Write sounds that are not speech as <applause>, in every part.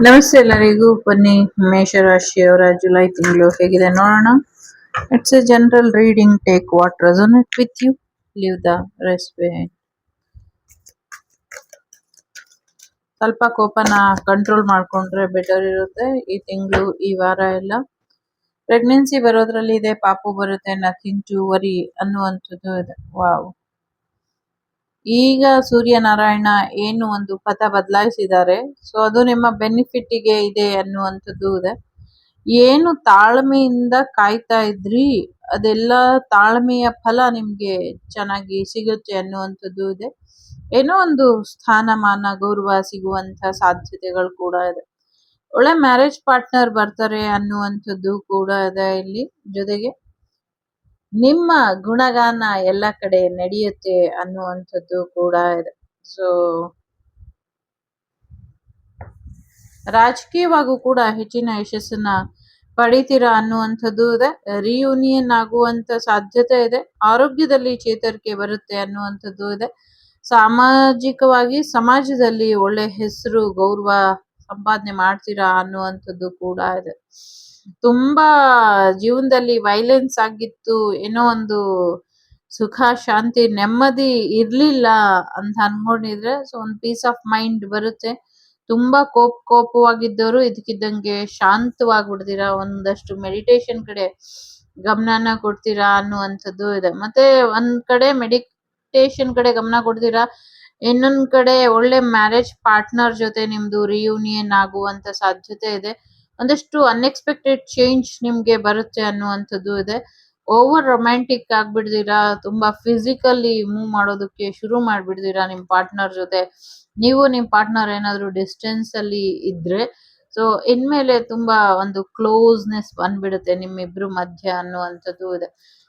ನಮಸ್ತೆ ಎಲ್ಲರಿಗೂ. ಬನ್ನಿ, ಮೇಷರಾಶಿಯವರ ಜುಲೈ ತಿಂಗಳು ಹೇಗಿದೆ ನೋಡೋಣ. It's a general reading take what resonate with you leave the rest ಸ್ವಲ್ಪ ಕೋಪನ ಕಂಟ್ರೋಲ್ ಮಾಡ್ಕೊಂಡ್ರೆ ಬೆಟರ್ ಇರುತ್ತೆ. ಈ ತಿಂಗಳು, ಈ ವಾರ ಎಲ್ಲ. ಪ್ರೆಗ್ನೆನ್ಸಿ ಬರೋದ್ರಲ್ಲಿ ಇದೆ, ಪಾಪು ಬರುತ್ತೆ ನಥಿಂಗ್ ಟು ವರಿ ಅನ್ನುವಂಥದ್ದು ಇದೆ. ವಾವ್ ಈಗ ಸೂರ್ಯನಾರಾಯಣ ಏನು ಒಂದು ಪಥ ಬದಲಾಯಿಸಿದ್ದಾರೆ. ಸೊ ಅದು ನಿಮ್ಮ ಬೆನಿಫಿಟ್ಟಿಗೆ ಇದೆ ಅನ್ನುವಂಥದ್ದು ಇದೆ. ಏನು ತಾಳ್ಮೆಯಿಂದ ಕಾಯ್ತಾ ಇದ್ರಿ, ಅದೆಲ್ಲ ತಾಳ್ಮೆಯ ಫಲ ನಿಮ್ಗೆ ಚೆನ್ನಾಗಿ ಸಿಗುತ್ತೆ ಅನ್ನುವಂಥದ್ದು ಇದೆ. ಏನೋ ಒಂದು ಸ್ಥಾನಮಾನ, ಗೌರವ ಸಿಗುವಂತ ಸಾಧ್ಯತೆಗಳು ಕೂಡ ಇದೆ. ಒಳ್ಳೆ ಮ್ಯಾರೇಜ್ ಪಾರ್ಟ್ನರ್ ಬರ್ತಾರೆ ಅನ್ನುವಂಥದ್ದು ಕೂಡ ಇದೆ ಇಲ್ಲಿ ಜೊತೆಗೆ. ನಿಮ್ಮ ಗುಣಗಾನ ಎಲ್ಲ ಕಡೆ ನಡೆಯುತ್ತೆ ಅನ್ನುವಂಥದ್ದು ಕೂಡ ಇದೆ. ಸೊ ರಾಜಕೀಯವಾಗೂ ಕೂಡ ಹೆಚ್ಚಿನ ಯಶಸ್ಸನ್ನ ಪಡಿತೀರಾ ಅನ್ನುವಂಥದ್ದು ಇದೆ. ರಿಯೂನಿಯನ್ ಆಗುವಂತ ಸಾಧ್ಯತೆ ಇದೆ. ಆರೋಗ್ಯದಲ್ಲಿ ಚೇತರಿಕೆ ಬರುತ್ತೆ ಅನ್ನುವಂಥದ್ದು ಇದೆ. ಸಾಮಾಜಿಕವಾಗಿ ಸಮಾಜದಲ್ಲಿ ಒಳ್ಳೆ ಹೆಸರು, ಗೌರವ, ಸಂಪಾದನೆ ಮಾಡ್ತೀರಾ ಅನ್ನುವಂಥದ್ದು ಕೂಡ ಇದೆ. ತುಂಬಾ ಜೀವನದಲ್ಲಿ ವೈಲೆನ್ಸ್ ಆಗಿತ್ತು, ಏನೋ ಒಂದು ಸುಖ, ಶಾಂತಿ, ನೆಮ್ಮದಿ ಇರ್ಲಿಲ್ಲ ಅಂತ ಅನ್ಕೊಂಡಿದ್ರೆ ಸೊ ಒಂದು ಪೀಸ್ ಆಫ್ ಮೈಂಡ್ ಬರುತ್ತೆ. ತುಂಬಾ ಕೋಪ, ಕೋಪವಾಗಿದ್ದವರು ಇದಕ್ಕಿದ್ದಂಗೆ ಶಾಂತವಾಗ್ಬಿಡ್ತೀರಾ, ಒಂದಷ್ಟು ಮೆಡಿಟೇಷನ್ ಕಡೆ ಗಮನನ ಕೊಡ್ತೀರಾ ಅನ್ನುವಂಥದ್ದು ಇದೆ. ಮತ್ತೆ ಒಂದ್ ಕಡೆ ಮೆಡಿಟೇಷನ್ ಕಡೆ ಗಮನ ಕೊಡ್ತೀರಾ, ಇನ್ನೊಂದ್ ಕಡೆ ಒಳ್ಳೆ ಮ್ಯಾರೇಜ್ ಪಾರ್ಟ್ನರ್ ಜೊತೆ ನಿಮ್ದು ರಿಯೂನಿಯನ್ ಆಗುವಂತ ಸಾಧ್ಯತೆ ಇದೆ. ಒಂದಷ್ಟು ಅನ್ಎಕ್ಸ್ಪೆಕ್ಟೆಡ್ ಚೇಂಜ್ ನಿಮ್ಗೆ ಬರುತ್ತೆ ಅನ್ನುವಂಥದ್ದು ಇದೆ. ಓವರ್ ರೊಮ್ಯಾಂಟಿಕ್ ಆಗ್ಬಿಡ್ದಿರಾ, ತುಂಬಾ ಫಿಸಿಕಲಿ ಮೂವ್ ಮಾಡೋದಕ್ಕೆ ಶುರು ಮಾಡ್ಬಿಡ್ದಿರಾ ನಿಮ್ ಪಾರ್ಟ್ನರ್ ಜೊತೆ. ನೀವು ನಿಮ್ ಪಾರ್ಟ್ನರ್ ಏನಾದ್ರು ಡಿಸ್ಟೆನ್ಸ್ ಅಲ್ಲಿ ಇದ್ರೆ ಸೊ ಇನ್ಮೇಲೆ ತುಂಬಾ ಒಂದು ಕ್ಲೋಸ್ನೆಸ್ ಬಂದ್ಬಿಡುತ್ತೆ ನಿಮ್ಮಿಬ್ರು ಮಧ್ಯ ಅನ್ನುವಂಥದ್ದು ಇದೆ.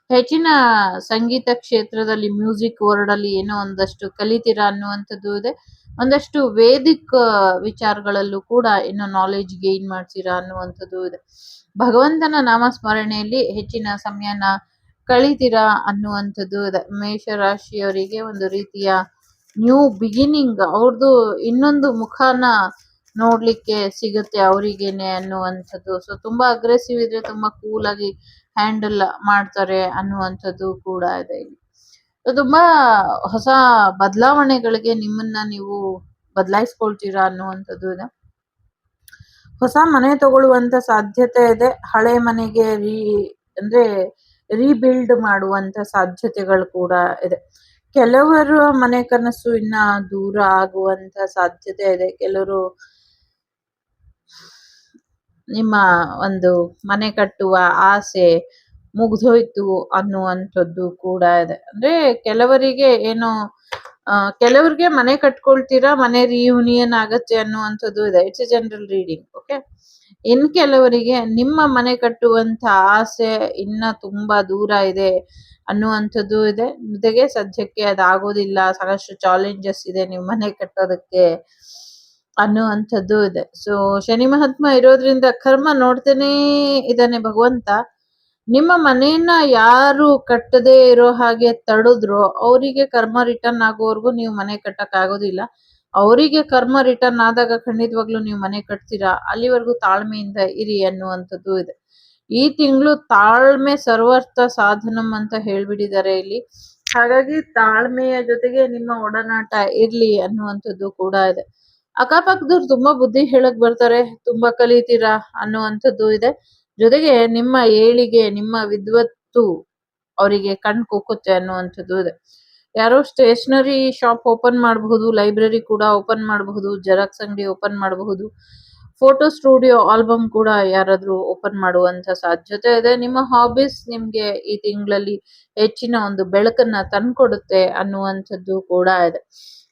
ಹೆಚ್ಚಿನ ಸಂಗೀತ ಕ್ಷೇತ್ರದಲ್ಲಿ ಮ್ಯೂಸಿಕ್ ವರ್ಡ್ ಅಲ್ಲಿ ಏನೋ ಒಂದಷ್ಟು ಕಲಿತೀರಾ ಅನ್ನುವಂಥದ್ದು ಇದೆ. ಒಂದಷ್ಟು ವೇದಿಕ್ ವಿಚಾರಗಳಲ್ಲೂ ಕೂಡ ಇನ್ನು ನಾಲೆಜ್ ಗೇನ್ ಮಾಡ್ತೀರಾ ಅನ್ನುವಂಥದ್ದು ಇದೆ. ಭಗವಂತನ ನಾಮಸ್ಮರಣೆಯಲ್ಲಿ ಹೆಚ್ಚಿನ ಸಮಯನ ಕಳಿತೀರಾ ಅನ್ನುವಂಥದ್ದು ಇದೆ. ಮೇಷರಾಶಿಯವರಿಗೆ ಒಂದು ರೀತಿಯ ನ್ಯೂ ಬಿಗಿನಿಂಗ್ ಅವ್ರದ್ದು ಇನ್ನೊಂದು ಮುಖನ ನೋಡ್ಲಿಕ್ಕೆ ಸಿಗುತ್ತೆ ಅವರಿಗೇನೆ ಅನ್ನುವಂಥದ್ದು. ಸೊ ತುಂಬಾ ಅಗ್ರೆಸಿವ್ ಇದ್ರೆ ತುಂಬಾ ಕೂಲ್ ಆಗಿ ಹ್ಯಾಂಡಲ್ ಮಾಡ್ತಾರೆ ಅನ್ನುವಂಥದ್ದು ಕೂಡ ಇದೆ ಇಲ್ಲಿ. ತುಂಬಾ ಹೊಸ ಬದಲಾವಣೆಗಳಿಗೆ ನಿಮ್ಮನ್ನ ನೀವು ಬದಲಾಯಿಸ್ಕೊಳ್ತೀರಾ ಅನ್ನುವಂಥದ್ದು ಇದೆ. ಹೊಸ ಮನೆ ತಗೊಳ್ಳುವಂತ ಸಾಧ್ಯತೆ ಇದೆ. ಹಳೆ ಮನೆಗೆ ರೀ ಅಂದ್ರೆ ರೀಬಿಲ್ಡ್ ಮಾಡುವಂತ ಸಾಧ್ಯತೆಗಳು ಕೂಡ ಇದೆ. ಕೆಲವರು ಮನೆ ಕನಸು ಇನ್ನ ದೂರ ಆಗುವಂತ ಸಾಧ್ಯತೆ ಇದೆ. ಕೆಲವರು ನಿಮ್ಮ ಒಂದು ಮನೆ ಕಟ್ಟುವ ಆಸೆ ಮುಗ್ದೋಯ್ತು ಅನ್ನುವಂಥದ್ದು ಕೂಡ ಇದೆ. ಅಂದ್ರೆ ಕೆಲವರಿಗೆ ಏನು, ಆ, ಕೆಲವ್ರಿಗೆ ಮನೆ ಕಟ್ಕೊಳ್ತೀರಾ, ಮನೆ ರಿಯೂನಿಯನ್ ಆಗತ್ತೆ ಅನ್ನುವಂಥದ್ದು ಇದೆ. It's a general reading okay ಇನ್ ಕೆಲವರಿಗೆ ನಿಮ್ಮ ಮನೆ ಕಟ್ಟುವಂತ ಆಸೆ ಇನ್ನ ತುಂಬಾ ದೂರ ಇದೆ ಅನ್ನುವಂಥದ್ದು ಇದೆ. ಜೊತೆಗೆ ಸದ್ಯಕ್ಕೆ ಅದಾಗೋದಿಲ್ಲ, ಸಾಕಷ್ಟು ಚಾಲೆಂಜಸ್ ಇದೆ ನೀವು ಮನೆ ಕಟ್ಟೋದಕ್ಕೆ ಅನ್ನುವಂಥದ್ದು ಇದೆ. ಸೊ ಶನಿ ಮಹಾತ್ಮ ಇರೋದ್ರಿಂದ ಕರ್ಮ ನೋಡ್ತೇನೆ ಇದ್ದಾನೆ ಭಗವಂತ. ನಿಮ್ಮ ಮನೆಯನ್ನ ಯಾರು ಕಟ್ಟದೇ ಇರೋ ಹಾಗೆ ತಡೆದ್ರೋ, ಅವರಿಗೆ ಕರ್ಮ ರಿಟರ್ನ್ ಆಗೋವರೆಗೂ ನೀವು ಮನೆ ಕಟ್ಟಕ್ ಆಗೋದಿಲ್ಲ. ಅವರಿಗೆ ಕರ್ಮ ರಿಟರ್ನ್ ಆದಾಗ ಖಂಡಿತವಾಗ್ಲೂ ನೀವು ಮನೆ ಕಟ್ತೀರಾ? ಅಲ್ಲಿವರೆಗೂ ತಾಳ್ಮೆಯಿಂದ ಇರಿ ಅನ್ನುವಂಥದ್ದು ಇದೆ. ಈ ತಿಂಗಳು ತಾಳ್ಮೆ ಸರ್ವರ್ಥ ಸಾಧನಂ ಅಂತ ಹೇಳ್ಬಿಟ್ಟಿದ್ದಾರೆ ಇಲ್ಲಿ. ಹಾಗಾಗಿ ತಾಳ್ಮೆಯ ಜೊತೆಗೆ ನಿಮ್ಮ ಒಡನಾಟ ಇರ್ಲಿ ಅನ್ನುವಂಥದ್ದು ಕೂಡ ಇದೆ. ಅಕ್ಕಪಕ್ಕದವ್ರು ತುಂಬಾ ಬುದ್ಧಿ ಹೇಳಕ್ ಬರ್ತಾರೆ, ತುಂಬಾ ಕಲಿತೀರಾ ಅನ್ನುವಂಥದ್ದು ಇದೆ. ಜೊತೆಗೆ ನಿಮ್ಮ ಏಳಿಗೆ, ನಿಮ್ಮ ವಿದ್ವತ್ತು ಅವರಿಗೆ ಕಣ್ ಕುಕ್ಕುತ್ತೆ ಅನ್ನುವಂಥದ್ದು ಇದೆ. ಯಾರೋ ಸ್ಟೇಷನರಿ ಶಾಪ್ ಓಪನ್ ಮಾಡಬಹುದು, ಲೈಬ್ರರಿ ಕೂಡ ಓಪನ್ ಮಾಡಬಹುದು, ಜೆರಾಕ್ಸ್ ಅಂಗಡಿ ಓಪನ್ ಮಾಡಬಹುದು, ಫೋಟೋ ಸ್ಟುಡಿಯೋ ಆಲ್ಬಮ್ ಕೂಡ ಯಾರಾದ್ರೂ ಓಪನ್ ಮಾಡುವಂತ ಸಾಧ್ಯತೆ ಇದೆ. ನಿಮ್ಮ ಹಾಬೀಸ್ ನಿಮ್ಗೆ ಈ ತಿಂಗಳಲ್ಲಿ ಹೆಚ್ಚಿನ ಒಂದು ಬೆಳಕನ್ನ ತಂದ್ಕೊಡುತ್ತೆ ಅನ್ನುವಂಥದ್ದು ಕೂಡ ಇದೆ.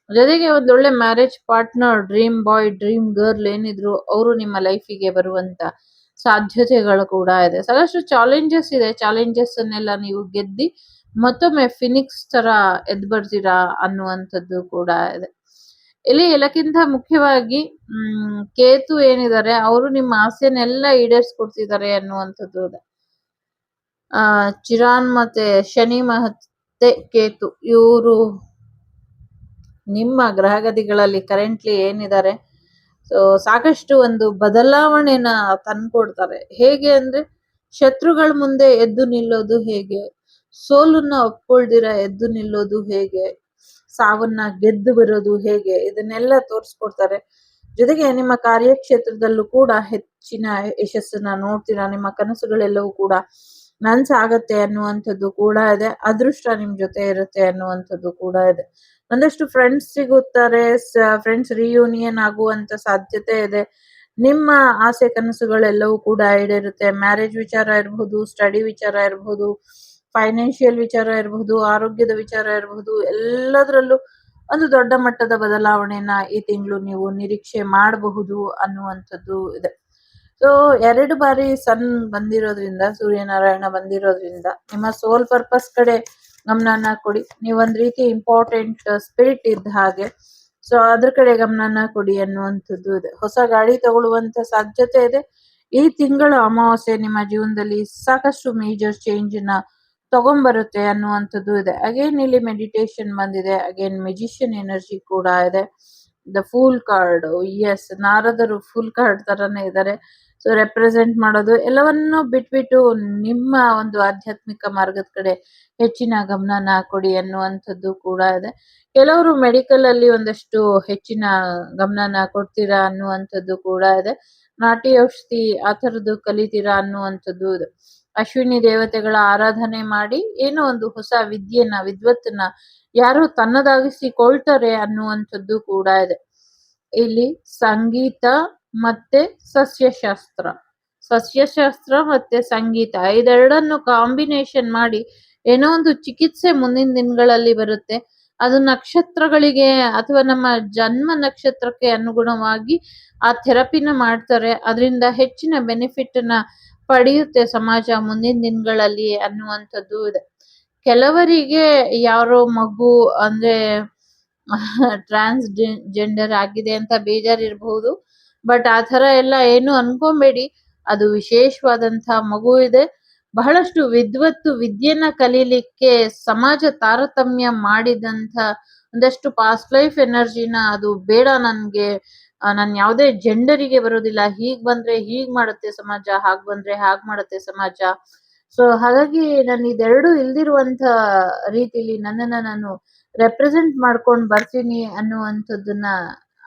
ಜೊತೆಗೆ ಒಂದೊಳ್ಳೆ marriage partner, dream boy, dream girl ಏನಿದ್ರು ಅವರು ನಿಮ್ಮ ಲೈಫಿಗೆ ಬರುವಂತ ಸಾಧ್ಯತೆಗಳು ಕೂಡ ಇದೆ. ಸಾಕಷ್ಟು ಚಾಲೆಂಜಸ್ ಇದೆ. ಚಾಲೆಂಜಸ್ ಅನ್ನೆಲ್ಲ ನೀವು ಗೆದ್ದಿ ಮತ್ತೊಮ್ಮೆ ಫಿನಿಕ್ಸ್ ತರ ಎದ್ ಬರ್ತೀರಾ ಅನ್ನುವಂಥದ್ದು ಕೂಡ ಇದೆ. ಇಲ್ಲಿ ಎಲ್ಲಕ್ಕಿಂತ ಮುಖ್ಯವಾಗಿ, ಹ್ಮ್, ಕೇತು ಏನಿದ್ದಾರೆ, ಅವರು ನಿಮ್ಮ ಆಸೆನೆಲ್ಲ ಈಡೇರಿಸ್ಕೊಡ್ತಿದ್ದಾರೆ ಅನ್ನುವಂಥದ್ದು ಇದೆ. ಆ, ಚಿರಾನ್ ಮತ್ತೆ ಶನಿ ಮತ್ತೆ ಕೇತು, ಇವರು ನಿಮ್ಮ ಗ್ರಹಗತಿಗಳಲ್ಲಿ ಕರೆಂಟ್ಲಿ ಏನಿದ್ದಾರೆ ಸೊ ಸಾಕಷ್ಟು ಒಂದು ಬದಲಾವಣೆನ ತಂದ್ಕೊಡ್ತಾರೆ. ಹೇಗೆ ಅಂದ್ರೆ, ಶತ್ರುಗಳ ಮುಂದೆ ಎದ್ದು ನಿಲ್ಲೋದು ಹೇಗೆ? ಸೋಲನ್ನ ಒಪ್ಕೊಳ್ದಿರ ಎದ್ದು ನಿಲ್ಲೋದು ಹೇಗೆ? ಸಾವನ್ನ ಗೆದ್ದು ಬರೋದು ಹೇಗೆ? ಇದನ್ನೆಲ್ಲ ತೋರಿಸ್ಕೊಡ್ತಾರೆ. ಜೊತೆಗೆ ನಿಮ್ಮ ಕಾರ್ಯಕ್ಷೇತ್ರದಲ್ಲೂ ಕೂಡ ಹೆಚ್ಚಿನ ಯಶಸ್ಸನ್ನ ನೋಡ್ತೀರಾ? ನಿಮ್ಮ ಕನಸುಗಳೆಲ್ಲವೂ ಕೂಡ ನನ್ಸಾಗತ್ತೆ ಅನ್ನುವಂಥದ್ದು ಕೂಡ ಇದೆ. ಅದೃಷ್ಟ ನಿಮ್ ಜೊತೆ ಇರುತ್ತೆ ಅನ್ನುವಂಥದ್ದು ಕೂಡ ಇದೆ. ಒಂದಷ್ಟು ಫ್ರೆಂಡ್ಸ್ ಸಿಗುತ್ತಾರೆ ಫ್ರೆಂಡ್ಸ್ ರಿಯೂನಿಯನ್ ಆಗುವಂತ ಸಾಧ್ಯತೆ ಇದೆ. ನಿಮ್ಮ ಆಸೆ ಕನಸುಗಳೆಲ್ಲವೂ ಕೂಡ ಈಡೇರುತ್ತೆ. ಮ್ಯಾರೇಜ್ ವಿಚಾರ ಇರಬಹುದು ಸ್ಟಡಿ ವಿಚಾರ ಇರಬಹುದು ಫೈನಾನ್ಷಿಯಲ್ ವಿಚಾರ ಇರಬಹುದು ಆರೋಗ್ಯದ ವಿಚಾರ ಇರಬಹುದು ಎಲ್ಲದರಲ್ಲೂ ಒಂದು ದೊಡ್ಡ ಮಟ್ಟದ ಬದಲಾವಣೆಯನ್ನ ಈ ತಿಂಗಳು ನೀವು ನಿರೀಕ್ಷೆ ಮಾಡಬಹುದು ಅನ್ನುವಂಥದ್ದು ಇದೆ. ಸೊ ಎರಡು ಬಾರಿ ಸನ್ ಬಂದಿರೋದ್ರಿಂದ, ಸೂರ್ಯನಾರಾಯಣ ಬಂದಿರೋದ್ರಿಂದ, ನಿಮ್ಮ ಸೋಲ್ ಪರ್ಪಸ್ ಕಡೆ ಗಮನನ ಕೊಡಿ. ನೀವೊಂದು ರೀತಿ ಇಂಪಾರ್ಟೆಂಟ್ ಸ್ಪಿರಿಟ್ ಇದ್ದ ಹಾಗೆ ಸೊ ಅದ್ರ ಕಡೆ ಗಮನನ ಕೊಡಿ ಅನ್ನುವಂಥದ್ದು ಇದೆ. ಹೊಸ ಗಾಡಿ ತಗೊಳ್ಳುವಂತ ಸಾಧ್ಯತೆ ಇದೆ. ಈ ತಿಂಗಳ ಅಮಾವಾಸ್ಯೆ ನಿಮ್ಮ ಜೀವನದಲ್ಲಿ ಸಾಕಷ್ಟು ಮೇಜರ್ ಚೇಂಜ್ನ ತಗೊಂಡ್ಬರುತ್ತೆ ಅನ್ನುವಂಥದ್ದು ಇದೆ. ಅಗೇನ್ ಇಲ್ಲಿ ಮೆಡಿಟೇಷನ್ ಬಂದಿದೆ. ಅಗೇನ್ ಮೆಜಿಷಿಯನ್ ಎನರ್ಜಿ ಕೂಡ ಇದೆ. ದ ಫುಲ್ ಕಾರ್ಡ್ ಎಸ್ ನಾರದರು ಫುಲ್ ಕಾರ್ಡ್ ತರನೇ ಇದ್ದಾರೆ. ಸೊ ರೆಪ್ರೆಸೆಂಟ್ ಮಾಡೋದು ಎಲ್ಲವನ್ನು ಬಿಟ್ಬಿಟ್ಟು ನಿಮ್ಮ ಒಂದು ಆಧ್ಯಾತ್ಮಿಕ ಮಾರ್ಗದ ಕಡೆ ಹೆಚ್ಚಿನ ಗಮನನ ಕೊಡಿ ಅನ್ನುವಂಥದ್ದು ಕೂಡ ಇದೆ. ಕೆಲವರು ಮೆಡಿಕಲ್ ಅಲ್ಲಿ ಒಂದಷ್ಟು ಹೆಚ್ಚಿನ ಗಮನನ ಕೊಡ್ತೀರಾ ಅನ್ನುವಂಥದ್ದು ಕೂಡ ಇದೆ. ನಾಟಿ ಔಷಧಿ ಆ ಥರದ್ದು ಕಲಿತೀರಾ ಅನ್ನುವಂಥದ್ದು ಇದೆ. ಅಶ್ವಿನಿ ದೇವತೆಗಳ ಆರಾಧನೆ ಮಾಡಿ ಏನೋ ಒಂದು ಹೊಸ ವಿದ್ಯೆನ, ವಿದ್ವತ್ತನ್ನ ಯಾರು ತನ್ನದಾಗಿಸಿಕೊಳ್ತಾರೆ ಅನ್ನುವಂಥದ್ದು ಕೂಡ ಇದೆ. ಇಲ್ಲಿ ಸಂಗೀತ ಮತ್ತೆ ಸಸ್ಯಶಾಸ್ತ್ರ. ಸಸ್ಯಶಾಸ್ತ್ರ ಮತ್ತೆ ಸಂಗೀತ ಇದೆರಡನ್ನು ಕಾಂಬಿನೇಷನ್ ಮಾಡಿ ಏನೋ ಒಂದು ಚಿಕಿತ್ಸೆ ಮುಂದಿನ ದಿನಗಳಲ್ಲಿ ಬರುತ್ತೆ. ಅದು ನಕ್ಷತ್ರಗಳಿಗೆ ಅಥವಾ ನಮ್ಮ ಜನ್ಮ ನಕ್ಷತ್ರಕ್ಕೆ ಅನುಗುಣವಾಗಿ ಆ ಥೆರಪಿನ ಮಾಡ್ತಾರೆ. ಅದರಿಂದ ಹೆಚ್ಚಿನ ಬೆನಿಫಿಟ್ನ ಪಡೆಯುತ್ತೆ ಸಮಾಜ ಮುಂದಿನ ದಿನಗಳಲ್ಲಿ ಅನ್ನುವಂಥದ್ದು ಇದೆ. ಕೆಲವರಿಗೆ ಯಾರೋ ಮಗು ಅಂದ್ರೆ <laughs> ಟ್ರಾನ್ಸ್ ಜೆಂಡರ್ ಆಗಿದೆ ಅಂತ ಬೇಜಾರಿರಬಹುದು ಬಟ್ ಆ ತರ ಎಲ್ಲ ಏನು ಅನ್ಕೊಂಬೇಡಿ. ಅದು ವಿಶೇಷವಾದಂತಹ ಮಗು ಇದೆ. ಬಹಳಷ್ಟು ವಿದ್ವತ್ತು ವಿದ್ಯೆನ ಕಲೀಲಿಕ್ಕೆ ಸಮಾಜ ತಾರತಮ್ಯ ಮಾಡಿದಂತ ಒಂದಷ್ಟು ಪಾಸ್ಟ್ ಲೈಫ್ ಎನರ್ಜಿನ ಅದು ಬೇಡ ನನ್ಗೆ. ನನ್ ಯಾವುದೇ ಜೆಂಡರಿಗೆ ಬರೋದಿಲ್ಲ. ಹೀಗ್ ಬಂದ್ರೆ ಹೀಗ್ ಮಾಡುತ್ತೆ ಸಮಾಜ, ಹಾಗ್ ಬಂದ್ರೆ ಹಾಗ್ ಮಾಡುತ್ತೆ ಸಮಾಜ. ಸೊ ಹಾಗಾಗಿ ನಾನು ಇದೆರಡು ಇಲ್ದಿರುವಂತ ರೀತಿಲಿ ನನ್ನನ್ನ ನಾನು ರೆಪ್ರೆಸೆಂಟ್ ಮಾಡ್ಕೊಂಡ್ ಬರ್ತೀನಿ ಅನ್ನುವಂಥದ್ದನ್ನ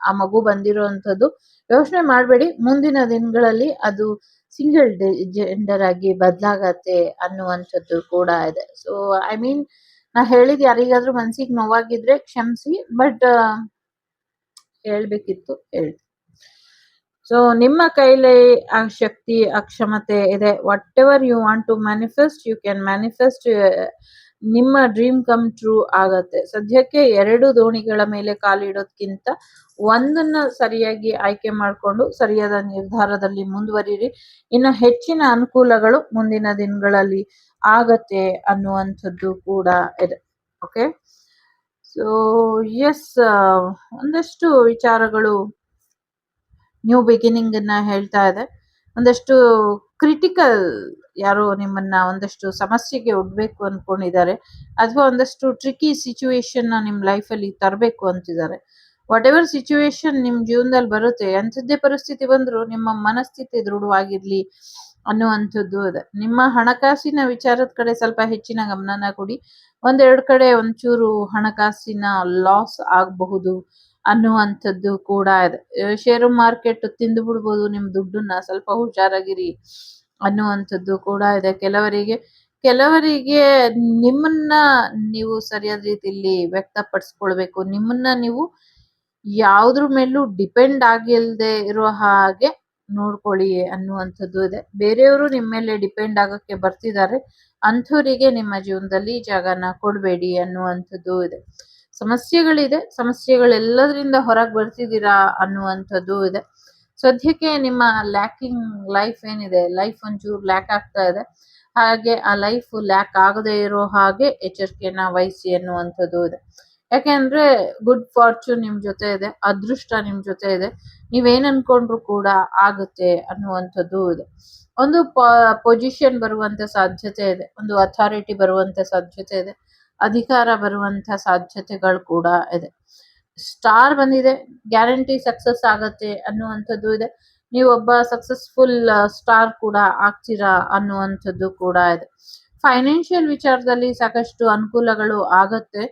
ಆ ಮಗು ಬಂದಿರುವಂಥದ್ದು, ಯೋಚನೆ ಮಾಡಬೇಡಿ. ಮುಂದಿನ ದಿನಗಳಲ್ಲಿ ಅದು ಸಿಂಗಲ್ ಜೆಂಡರ್ ಆಗಿ ಬದಲಾಗತ್ತೆ ಅನ್ನುವಂಥದ್ದು ಕೂಡ ಇದೆ. ಸೊ ಐ ಮೀನ್ ನಾ ಹೇಳಿದ ಯಾರಿಗಾದ್ರೂ ಮನ್ಸಿಗೆ ನೋವಾಗಿದ್ರೆ ಕ್ಷಮಿಸಿ ಬಟ್ ಹೇಳ್ಬೇಕಿತ್ತು ಹೇಳಿ ಸೊ ನಿಮ್ಮ ಕೈಲಿ ಆ ಶಕ್ತಿ, ಆ ಕ್ಷಮತೆ ಇದೆ. Whatever you want to manifest you can manifest ನಿಮ್ಮ ಡ್ರೀಮ್ ಕಮ್ ಟ್ರೂ ಆಗತ್ತೆ. ಸದ್ಯಕ್ಕೆ ಎರಡು ದೋಣಿಗಳ ಮೇಲೆ ಕಾಲಿಡೋದ್ಕಿಂತ ಒಂದನ್ನ ಸರಿಯಾಗಿ ಆಯ್ಕೆ ಮಾಡಿಕೊಂಡು ಸರಿಯಾದ ನಿರ್ಧಾರದಲ್ಲಿ ಮುಂದುವರಿರಿ. ಇನ್ನು ಹೆಚ್ಚಿನ ಅನುಕೂಲಗಳು ಮುಂದಿನ ದಿನಗಳಲ್ಲಿ ಆಗತ್ತೆ ಅನ್ನುವಂಥದ್ದು ಕೂಡ ಇದೆ. ಓಕೆ ಸೊ ಎಸ್ ಒಂದಷ್ಟು ವಿಚಾರಗಳು ನ್ಯೂ ಬಿಗಿನಿಂಗ್ ಅನ್ನ ಹೇಳ್ತಾ ಇದೆ. ಒಂದಷ್ಟು ಕ್ರಿಟಿಕಲ್ ಯಾರೋ ನಿಮ್ಮನ್ನ ಒಂದಷ್ಟು ಸಮಸ್ಯೆಗೆ ಉಡ್ಬೇಕು ಅನ್ಕೊಂಡಿದ್ದಾರೆ. ಅಥವಾ ಒಂದಷ್ಟು ಟ್ರಿಕಿ ಸಿಚುವೇಶನ್ ನಿಮ್ಮ ಅಲ್ಲಿ ತರಬೇಕು ಅಂತಿದ್ದಾರೆ. ವಾಟ್ ಎವರ್ ಸಿಚುವೇಶನ್ ನಿಮ್ ಜೀವನದಲ್ಲಿ ಬರುತ್ತೆ ಎಂಥದ್ದೇ ಪರಿಸ್ಥಿತಿ ಬಂದ್ರು ನಿಮ್ಮ ಮನಸ್ಥಿತಿ ದೃಢವಾಗಿರ್ಲಿ ಅನ್ನುವಂಥದ್ದು ಅದ ನಿಮ್ಮ ಹಣಕಾಸಿನ ವಿಚಾರದ ಕಡೆ ಸ್ವಲ್ಪ ಹೆಚ್ಚಿನ ಗಮನನ ಕೊಡಿ. ಒಂದೆರಡು ಕಡೆ ಒಂಚೂರು ಹಣಕಾಸಿನ ಲಾಸ್ ಆಗಬಹುದು. ಅನ್ನುವಂಥದ್ದು ಕೂಡ ಇದೆ. ಷೇರು ಮಾರ್ಕೆಟ್ ತಿಂದು ಬಿಡ್ಬೋದು, ನಿಮ್ ದುಡ್ಡನ್ನ ಸ್ವಲ್ಪ ಹುಷಾರಾಗಿರಿ ಅನ್ನುವಂಥದ್ದು ಕೂಡ ಇದೆ. ಕೆಲವರಿಗೆ ಕೆಲವರಿಗೆ ನಿಮ್ಮನ್ನ ನೀವು ಸರಿಯಾದ ರೀತಿಯಲ್ಲಿ ವ್ಯಕ್ತಪಡಿಸ್ಕೊಳ್ಬೇಕು. ನಿಮ್ಮನ್ನ ನೀವು ಯಾವ್ದ್ರ ಮೇಲೂ ಡಿಪೆಂಡ್ ಆಗಿಲ್ದೆ ಇರೋ ಹಾಗೆ ನೋಡ್ಕೊಳ್ಳಿ ಅನ್ನುವಂಥದ್ದು ಇದೆ. ಬೇರೆಯವರು ನಿಮ್ಮ ಮೇಲೆ ಡಿಪೆಂಡ್ ಆಗಕ್ಕೆ ಬರ್ತಿದ್ದಾರೆ. ಅಂಥವರಿಗೆ ನಿಮ್ಮ ಜೀವನದಲ್ಲಿ ಜಾಗನ ಕೊಡಬೇಡಿ ಅನ್ನುವಂಥದ್ದು ಇದೆ. ಸಮಸ್ಯೆಗಳಿದೆ, ಸಮಸ್ಯೆಗಳೆಲ್ಲದರಿಂದ ಹೊರಗೆ ಬರ್ತಿದ್ದೀರಾ ಅನ್ನುವಂಥದ್ದು ಇದೆ. ಸದ್ಯಕ್ಕೆ ನಿಮ್ಮ ಲ್ಯಾಕಿಂಗ್ ಲೈಫ್ ಏನಿದೆ ಲೈಫ್ ಒಂಚೂರು ಲ್ಯಾಕ್ ಆಗ್ತಾ ಇದೆ. ಹಾಗೆ ಆ ಲೈಫ್ ಲ್ಯಾಕ್ ಆಗದೆ ಇರೋ ಹಾಗೆ ಎಚ್ಚರಿಕೆಯನ್ನ ವಹಿಸಿ ಅನ್ನುವಂಥದ್ದು ಇದೆ. ಯಾಕೆಂದ್ರೆ ಗುಡ್ ಫಾರ್ಚೂನ್ ನಿಮ್ ಜೊತೆ ಇದೆ, ಅದೃಷ್ಟ ನಿಮ್ ಜೊತೆ ಇದೆ, ನೀವೇನ್ ಅನ್ಕೊಂಡ್ರು ಕೂಡ ಆಗುತ್ತೆ ಅನ್ನುವಂಥದ್ದು ಇದೆ. ಒಂದು ಪೊಸಿಷನ್ ಬರುವಂತ ಸಾಧ್ಯತೆ ಇದೆ, ಒಂದು ಅಥಾರಿಟಿ ಬರುವಂತ ಸಾಧ್ಯತೆ ಇದೆ. ಅಧಿಕಾರ ಬರುವಂತ ಸಾಧ್ಯತೆಗಳು ಕೂಡ ಇದೆ. ಸ್ಟಾರ್ ಬಂದಿದೆ ಗ್ಯಾರಂಟಿ ಸಕ್ಸಸ್ ಆಗತ್ತೆ ಅನ್ನುವಂಥದ್ದು ಇದೆ. ನೀವೊಬ್ಬ ಸಕ್ಸಸ್ಫುಲ್ ಸ್ಟಾರ್ ಕೂಡ ಆಗ್ತೀರಾ ಅನ್ನುವಂಥದ್ದು ಕೂಡ ಇದೆ. ಫೈನಾನ್ಷಿಯಲ್ ವಿಚಾರದಲ್ಲಿ ಸಾಕಷ್ಟು ಅನುಕೂಲಗಳು ಆಗತ್ತೆ.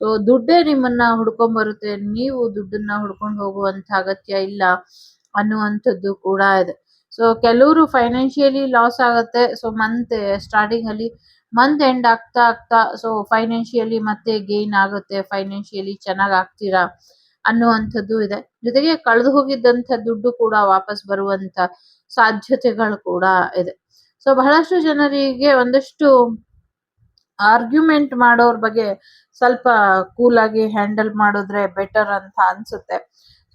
ಸೊ ದುಡ್ಡೇ ನಿಮ್ಮನ್ನ ಹುಡ್ಕೊಂಡ್ ಬರುತ್ತೆ ನೀವು ದುಡ್ಡನ್ನ ಹುಡ್ಕೊಂಡು ಹೋಗುವಂತ ಅಗತ್ಯ ಇಲ್ಲ ಅನ್ನುವಂಥದ್ದು ಕೂಡ ಇದೆ. ಸೊ ಕೆಲವರು ಫೈನಾನ್ಷಿಯಲಿ ಲಾಸ್ ಆಗತ್ತೆ. ಸೊ ಮಂತ್ ಸ್ಟಾರ್ಟಿಂಗ್ ಅಲ್ಲಿ ಮಂತ್ ಎಂಡ್ ಆಗ್ತಾ ಆಗ್ತಾ ಸೊ ಫೈನಾನ್ಷಿಯಲಿ ಮತ್ತೆ ಗೇನ್ ಆಗುತ್ತೆ ಫೈನಾನ್ಷಿಯಲಿ ಚೆನ್ನಾಗ್ ಆಗ್ತೀರಾ ಅನ್ನುವಂಥದ್ದು ಇದೆ. ಜೊತೆಗೆ ಕಳೆದು ಹೋಗಿದ್ದಂತ ದುಡ್ಡು ಕೂಡ ವಾಪಸ್ ಬರುವಂತ ಸಾಧ್ಯತೆಗಳು ಕೂಡ ಇದೆ. ಸೊ ಬಹಳಷ್ಟು ಜನರಿಗೆ ಒಂದಷ್ಟು ಆರ್ಗ್ಯುಮೆಂಟ್ ಮಾಡೋರ್ ಬಗ್ಗೆ ಸ್ವಲ್ಪ ಕೂಲ್ ಆಗಿ ಹ್ಯಾಂಡಲ್ ಮಾಡಿದ್ರೆ ಬೆಟರ್ ಅಂತ ಅನ್ಸುತ್ತೆ.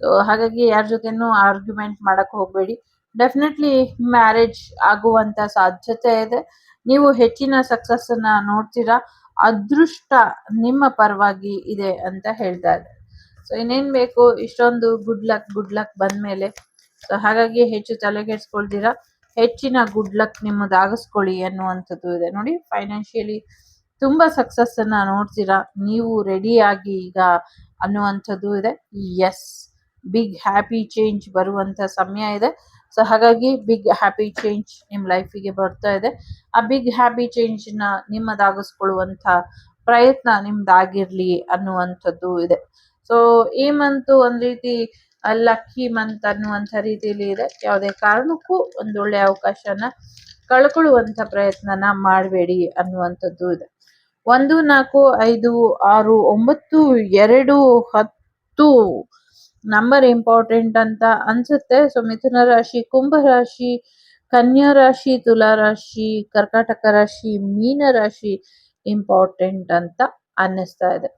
ಸೊ ಹಾಗಾಗಿ ಯಾರ ಜೊತೆನೂ ಆರ್ಗ್ಯುಮೆಂಟ್ ಮಾಡಕ್ ಹೋಗ್ಬೇಡಿ. ಡೆಫಿನೆಟ್ಲಿ ಮ್ಯಾರೇಜ್ ಆಗುವಂತ ಸಾಧ್ಯತೆ ಇದೆ. ನೀವು ಹೆಚ್ಚಿನ ಸಕ್ಸಸ್ ಅನ್ನ ನೋಡ್ತೀರಾ? ಅದೃಷ್ಟ ನಿಮ್ಮ ಪರವಾಗಿ ಇದೆ ಅಂತ ಹೇಳ್ತಾ ಸೊ ಇನ್ನೇನು ಬೇಕು? ಇಷ್ಟೊಂದು ಗುಡ್ ಲಕ್ ಗುಡ್ ಲಕ್ ಬಂದ್ಮೇಲೆ. ಸೊ ಹಾಗಾಗಿ ಹೆಚ್ಚು ತಲೆ ಕೆಡ್ಸ್ಕೊಳ್ತೀರಾ ಹೆಚ್ಚಿನ ಗುಡ್ ಲಕ್ ನಿಮ್ಮದಾಗಿಸ್ಕೊಳ್ಳಿ ಅನ್ನುವಂಥದ್ದು ಇದೆ. ನೋಡಿ ಫೈನಾನ್ಷಿಯಲಿ ತುಂಬಾ ಸಕ್ಸಸ್ ಅನ್ನ ನೋಡ್ತೀರಾ? ನೀವು ರೆಡಿಯಾಗಿ ಈಗ ಅನ್ನುವಂಥದ್ದು ಇದೆ. ಎಸ್ ಬಿಗ್ ಹ್ಯಾಪಿ ಚೇಂಜ್ ಬರುವಂತ ಸಮಯ ಇದೆ. ಸೊ ಹಾಗಾಗಿ ಬಿಗ್ ಹ್ಯಾಪಿ ಚೇಂಜ್ ನಿಮ್ಮ ಲೈಫಿಗೆ ಬರ್ತಾ ಇದೆ. ಆ ಬಿಗ್ ಹ್ಯಾಪಿ ಚೇಂಜ್ನ ನಿಮ್ಮದಾಗಿಸ್ಕೊಳ್ಳುವಂತ ಪ್ರಯತ್ನ ನಿಮ್ದಾಗಿರ್ಲಿ ಅನ್ನುವಂಥದ್ದು ಇದೆ. ಸೊ ಈ ಮಂತು ಒಂದು ರೀತಿ ಲಕ್ಕಿ ಮಂತ್ ಅನ್ನುವಂಥ ರೀತಿಯಲ್ಲಿ ಇದೆ. ಯಾವುದೇ ಕಾರಣಕ್ಕೂ ಒಂದೊಳ್ಳೆ ಅವಕಾಶನ ಕಳ್ಕೊಳ್ಳುವಂಥ ಪ್ರಯತ್ನನ ಮಾಡಬೇಡಿ ಅನ್ನುವಂಥದ್ದು ಇದೆ. ಒಂದು ನಾಲ್ಕು ಐದು ಆರು ಒಂಬತ್ತು ಎರಡು ಹತ್ತು ನಂಬರ್ ಇಂಪಾರ್ಟೆಂಟ್ ಅಂತ ಅನ್ಸುತ್ತೆ. ಸೊ ಮಿಥುನ ರಾಶಿ, ಕುಂಭ ರಾಶಿ, ಕನ್ಯಾ ರಾಶಿ, ತುಲಾ ರಾಶಿ, ಕರ್ಕಾಟಕ ರಾಶಿ, ಮೀನ ರಾಶಿ ಇಂಪಾರ್ಟೆಂಟ್ ಅಂತ ಅನ್ನಿಸ್ತಾ ಇದೆ.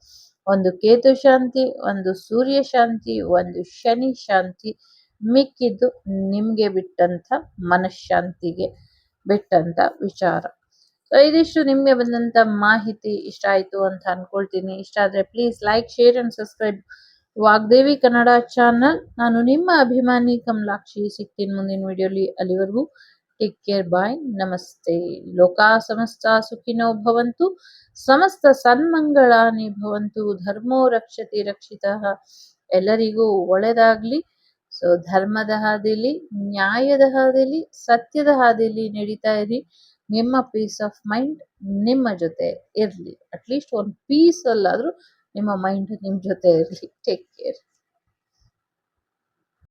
ಒಂದು ಕೇತು ಶಾಂತಿ, ಒಂದು ಸೂರ್ಯ ಶಾಂತಿ, ಒಂದು ಶನಿ ಶಾಂತಿ ಮಿಕ್ಕಿದ್ದು ನಿಮ್ಗೆ ಬಿಟ್ಟಂತ ಮನಃಶಾಂತಿಗೆ ಬಿಟ್ಟಂತ ವಿಚಾರ. ಸೊ ಇದಿಷ್ಟು ನಿಮ್ಗೆ ಬಂದಂತ ಮಾಹಿತಿ ಇಷ್ಟ ಆಯ್ತು ಅಂತ ಅನ್ಕೊಳ್ತೀನಿ. ಇಷ್ಟ ಆದ್ರೆ please like share and subscribe Vagdevi Kannada channel. ನಾನು ನಿಮ್ಮ ಅಭಿಮಾನಿ ಕಮಲಾಕ್ಷಿ. ಸಿಗ್ತೀನಿ ಮುಂದಿನ ವಿಡಿಯೋಲಿ ಅಲ್ಲಿವರೆಗೂ. ಟೇಕ್ ಕೇರ್ ಬಾಯ್ ನಮಸ್ತೆ. ಲೋಕ ಸಮಸ್ತ ಸುಖಿನೋ ಭವಂತು. ಸಮಸ್ತ ಸನ್ಮಂಗಳಾನಿ ಭವಂತು. ಧರ್ಮೋ ರಕ್ಷತಿ ರಕ್ಷಿತ. ಎಲ್ಲರಿಗೂ ಒಳ್ಳೆದಾಗ್ಲಿ. ಸೊ ಧರ್ಮದ ಹಾದಿಲಿ, ನ್ಯಾಯದ ಹಾದಿಲಿ, ಸತ್ಯದ ಹಾದಿಲಿ ನಡೀತಾ ಇರಿ. ನಿಮ್ಮ ಪೀಸ್ ಆಫ್ ಮೈಂಡ್ ನಿಮ್ಮ ಜೊತೆ ಇರಲಿ. ಅಟ್ಲೀಸ್ಟ್ ಒಂದು ಪೀಸ್ ಅಲ್ಲಾದ್ರೂ ನಿಮ್ಮ ಮೈಂಡ್ ನಿಮ್ಮ ಜೊತೆ ಇರಲಿ. Take care